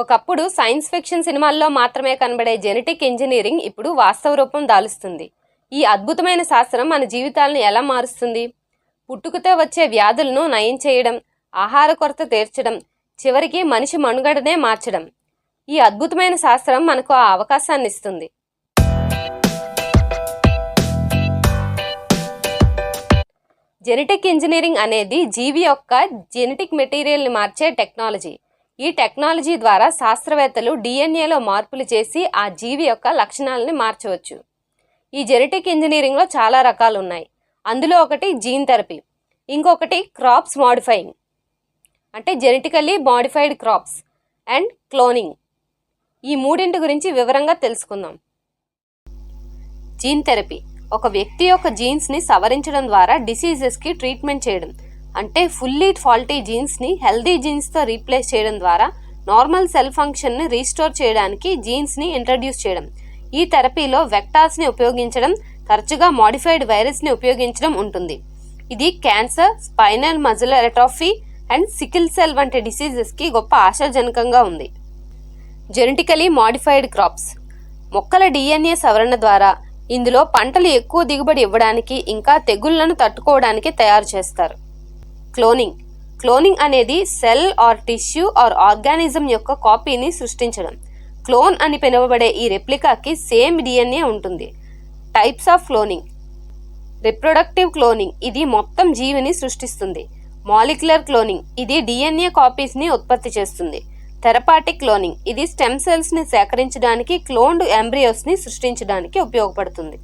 ఒకప్పుడు science fiction సినిమాల్లో మాత్రమే కనబడే జెనెటిక్ ఇంజనీరింగ్ ఇప్పుడు వాస్తవ రూపం దాలుస్తుంది. ఈ అద్భుతమైన శాస్త్రం మన జీవితాలను ఎలా మారుస్తుంది? పుట్టుకతో వచ్చే వ్యాధులను నయం చేయడం ఆహార కొరత తీర్చడం చివరికి మనిషి మనుగడనే మార్చడం. ఈ అద్భుతమైన శాస్త్రం మనకు ఆ అవకాశాన్ని ఇస్తుంది. జెనెటిక్ ఇంజనీరింగ్ అనేది జీవి యొక్క జెనెటిక్ మెటీరియల్ని మార్చే టెక్నాలజీ. ఈ టెక్నాలజీ ద్వారా శాస్త్రవేత్తలు డిఎన్ఏలో మార్పులు చేసి ఆ జీవి యొక్క లక్షణాలని మార్చవచ్చు. ఈ జెనెటిక్ ఇంజనీరింగ్లో చాలా రకాలు ఉన్నాయి అందులో ఒకటి జీన్ థెరపీ ఇంకొకటి క్రాప్స్ మాడిఫైయింగ్ అంటే genetically modified crops and cloning. ఈ మూడింటి గురించి వివరంగా తెలుసుకుందాం. జీన్ థెరపీ ఒక వ్యక్తి యొక్క జీన్స్ని సవరించడం ద్వారా డిసీజెస్కి ట్రీట్మెంట్ చేయడం అంటే ఫుల్లీ ఫాల్టీ జీన్స్ని హెల్దీ జీన్స్తో రీప్లేస్ చేయడం ద్వారా నార్మల్ సెల్ ఫంక్షన్ని రీస్టోర్ చేయడానికి జీన్స్ని ఇంట్రడ్యూస్ చేయడం. ఈ థెరపీలో వెక్టార్స్ని ఉపయోగించడం తరచుగా మాడిఫైడ్ వైరస్ని ఉపయోగించడం ఉంటుంది. ఇది cancer spinal muscle atrophy and sickle cell వంటి డిసీజెస్కి గొప్ప ఆశాజనకంగా ఉంది. జెనెటికలీ మాడిఫైడ్ క్రాప్స్ మొక్కల డిఎన్ఏ సవరణ ద్వారా ఇందులో పంటలు ఎక్కువ దిగుబడి ఇవ్వడానికి ఇంకా తెగుళ్ళను తట్టుకోవడానికి తయారు చేస్తారు. క్లోనింగ్. క్లోనింగ్ అనేది cell or tissue or organism యొక్క కాపీని సృష్టించడం. క్లోన్ అని పిలువబడే ఈ రెప్లికాకి సేమ్ డిఎన్ఏ ఉంటుంది. Types of cloning. Reproductive cloning ఇది మొత్తం జీవిని సృష్టిస్తుంది. మాలిక్యులర్ క్లోనింగ్ ఇది డిఎన్ఏ కాపీస్ని ఉత్పత్తి చేస్తుంది. థెరపాటిక్ క్లోనింగ్ ఇది స్టెమ్ సెల్స్ని సేకరించడానికి క్లోన్డ్ ఎంబ్రియోస్ని సృష్టించడానికి ఉపయోగపడుతుంది.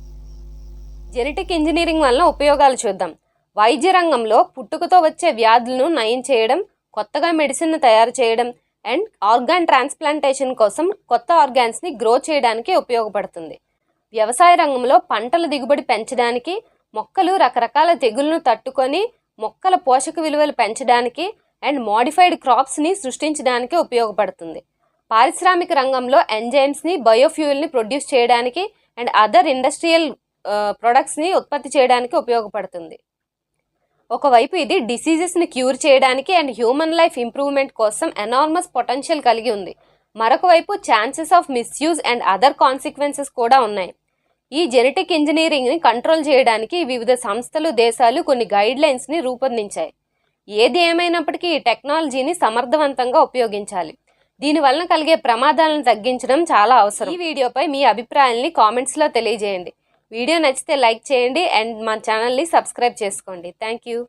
జెనెటిక్ ఇంజనీరింగ్ వల్ల ఉపయోగాలు చూద్దాం. వైద్య రంగంలో పుట్టుకతో వచ్చే వ్యాధులను నయం చేయడం కొత్తగా మెడిసిన్ తయారు చేయడం అండ్ ఆర్గాన్ ట్రాన్స్ప్లాంటేషన్ కోసం కొత్త ఆర్గాన్స్ని గ్రో చేయడానికి ఉపయోగపడుతుంది. వ్యవసాయ రంగంలో పంటల దిగుబడి పెంచడానికి మొక్కలు రకరకాల తెగుళ్ళను తట్టుకొని మొక్కల పోషక విలువలు పెంచడానికి అండ్ మోడిఫైడ్ క్రాప్స్ని సృష్టించడానికి ఉపయోగపడుతుంది. పారిశ్రామిక రంగంలో ఎంజైమ్స్ని బయోఫ్యూయల్ని ప్రొడ్యూస్ చేయడానికి అండ్ అదర్ ఇండస్ట్రియల్ ప్రొడక్ట్స్ని ఉత్పత్తి చేయడానికి ఉపయోగపడుతుంది. ఒకవైపు ఇది డిసీజెస్ని క్యూర్ చేయడానికి అండ్ హ్యూమన్ లైఫ్ ఇంప్రూవ్మెంట్ కోసం ఎనార్మస్ పొటెన్షియల్ కలిగి ఉంది. మరొక వైపు chances of misuse and other consequences కూడా ఉన్నాయి. ఈ జెనెటిక్ ఇంజనీరింగ్ని కంట్రోల్ చేయడానికి వివిధ సంస్థలు దేశాలు కొన్ని గైడ్ లైన్స్ని రూపొందించాయి. ఏది ఏమైనప్పటికీ ఈ టెక్నాలజీని సమర్థవంతంగా ఉపయోగించాలి. దీనివలన కలిగే ప్రమాదాలను తగ్గించడం చాలా అవసరం. ఈ వీడియోపై మీ అభిప్రాయాల్ని కామెంట్స్లో తెలియజేయండి. వీడియో నచ్చితే లైక్ చేయండి అండ్ మా ఛానల్ని సబ్స్క్రైబ్ చేసుకోండి. Thank you.